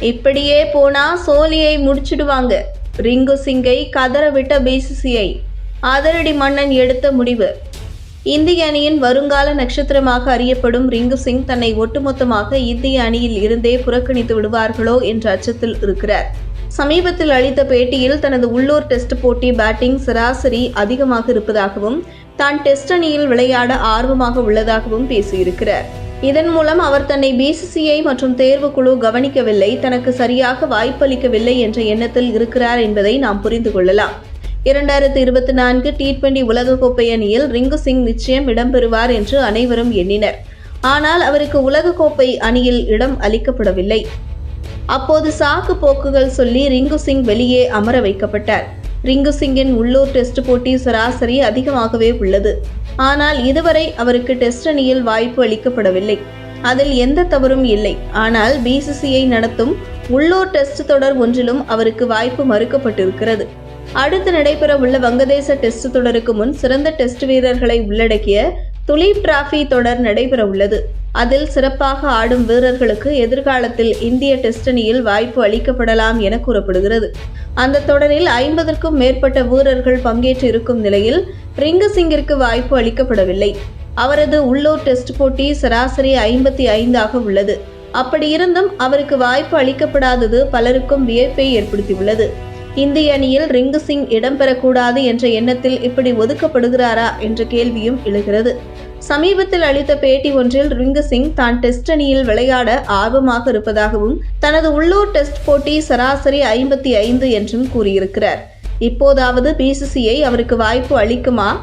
இப்படியே போனா சோலியை முடிச்சிடுவாங்க. ரிங்கு சிங்கை கதற விட்ட பிசிசிஐ அதிரடி மன்னன் எடுத்த முடிவு. இந்திய அணியின் வருங்கால நட்சத்திரமாக அறியப்படும் ரிங்கு சிங் தன்னை ஒட்டுமொத்தமாக இந்திய அணியில் இருந்தே புறக்கணித்து விடுவார்களோ என்ற அச்சத்தில் இருக்கிறார். சமீபத்தில் அளித்த பேட்டியில் தனது உள்ளூர் டெஸ்ட் போட்டி பேட்டிங் சராசரி அதிகமாக இருப்பதாகவும் தான் டெஸ்ட் அணியில் விளையாட ஆர்வமாக உள்ளதாகவும் பேசியிருக்கிறார். இதன் மூலம் அவர் தன்னை பிசிசிஐ மற்றும் தேர்வுக்குழு கவனிக்கவில்லை. தனக்கு சரியாக வாய்ப்பளிக்கவில்லை என்ற எண்ணத்தில் இருக்கிறார் என்பதை நாம் புரிந்து கொள்ளலாம். இரண்டாயிரத்தி இருபத்தி நான்கு டி டுவெண்டி உலகக்கோப்பை அணியில் ரிங்கு சிங் நிச்சயம் இடம்பெறுவார் என்று அனைவரும் எண்ணினர். ஆனால் அவருக்கு உலகக்கோப்பை அணியில் இடம் அளிக்கப்படவில்லை. அப்போது சாக்கு போக்குகள் சொல்லி ரிங்கு சிங் வெளியே அமர வைக்கப்பட்டார். ரிங்கு சிங்கின் உள்ளூர் டெஸ்ட் போட்டி சராசரி அதிகமாகவே உள்ளது. ஆனால் இதுவரை அவருக்கு டெஸ்ட் அணியில் வாய்ப்பு அளிக்கப்படவில்லை. அதில் எந்த தவறும் இல்லை. ஆனால் பிசிசிஐ நடத்தும் உள்ளூர் டெஸ்ட் தொடர் ஒன்றிலும் அவருக்கு வாய்ப்பு மறுக்கப்பட்டிருக்கிறது. அடுத்து நடைபெற உள்ள வங்கதேச டெஸ்ட் தொடருக்கு முன் சிறந்த டெஸ்ட் வீரர்களை உள்ளடக்கிய துலீப் டிராஃபி தொடர் நடைபெற உள்ளது அதில் சிறப்பாக ஆடும் வீரர்களுக்கு எதிர்காலத்தில் இந்திய டெஸ்ட் அணியில் வாய்ப்பு அளிக்கப்படலாம் என கூறப்படுகிறது. அந்த தொடரில் ஐம்பதற்கும் மேற்பட்ட வீரர்கள் பங்கேற்று இருக்கும் நிலையில் ரிங்கு சிங்கிற்கு வாய்ப்பு அளிக்கப்படவில்லை. அவரது உள்ளூர் டெஸ்ட் போட்டி சராசரி ஐம்பத்தி ஐந்தாக உள்ளது. அப்படி இருந்தும் அவருக்கு வாய்ப்பு அளிக்கப்படாதது பலருக்கும் வியப்பை ஏற்படுத்தியுள்ளது. இந்திய அணியில் ரிங்கு சிங் இடம்பெறக்கூடாது என்ற எண்ணத்தில் இப்படி ஒதுக்கப்படுகிறாரா என்ற கேள்வியும் எழுகிறது. சமீபத்தில் அளித்த பேட்டி ஒன்றில் ரிங்கு சிங் தான் டெஸ்ட் அணியில் விளையாட ஆர்வமாக இருப்பதாகவும் தனது உள்ளூர் டெஸ்ட் போட்டி சராசரி ஐம்பத்தி ஐந்து என்றும் கூறியிருக்கிறார். இப்போதாவது பிசிசிஐ அவருக்கு வாய்ப்பு அளிக்குமா?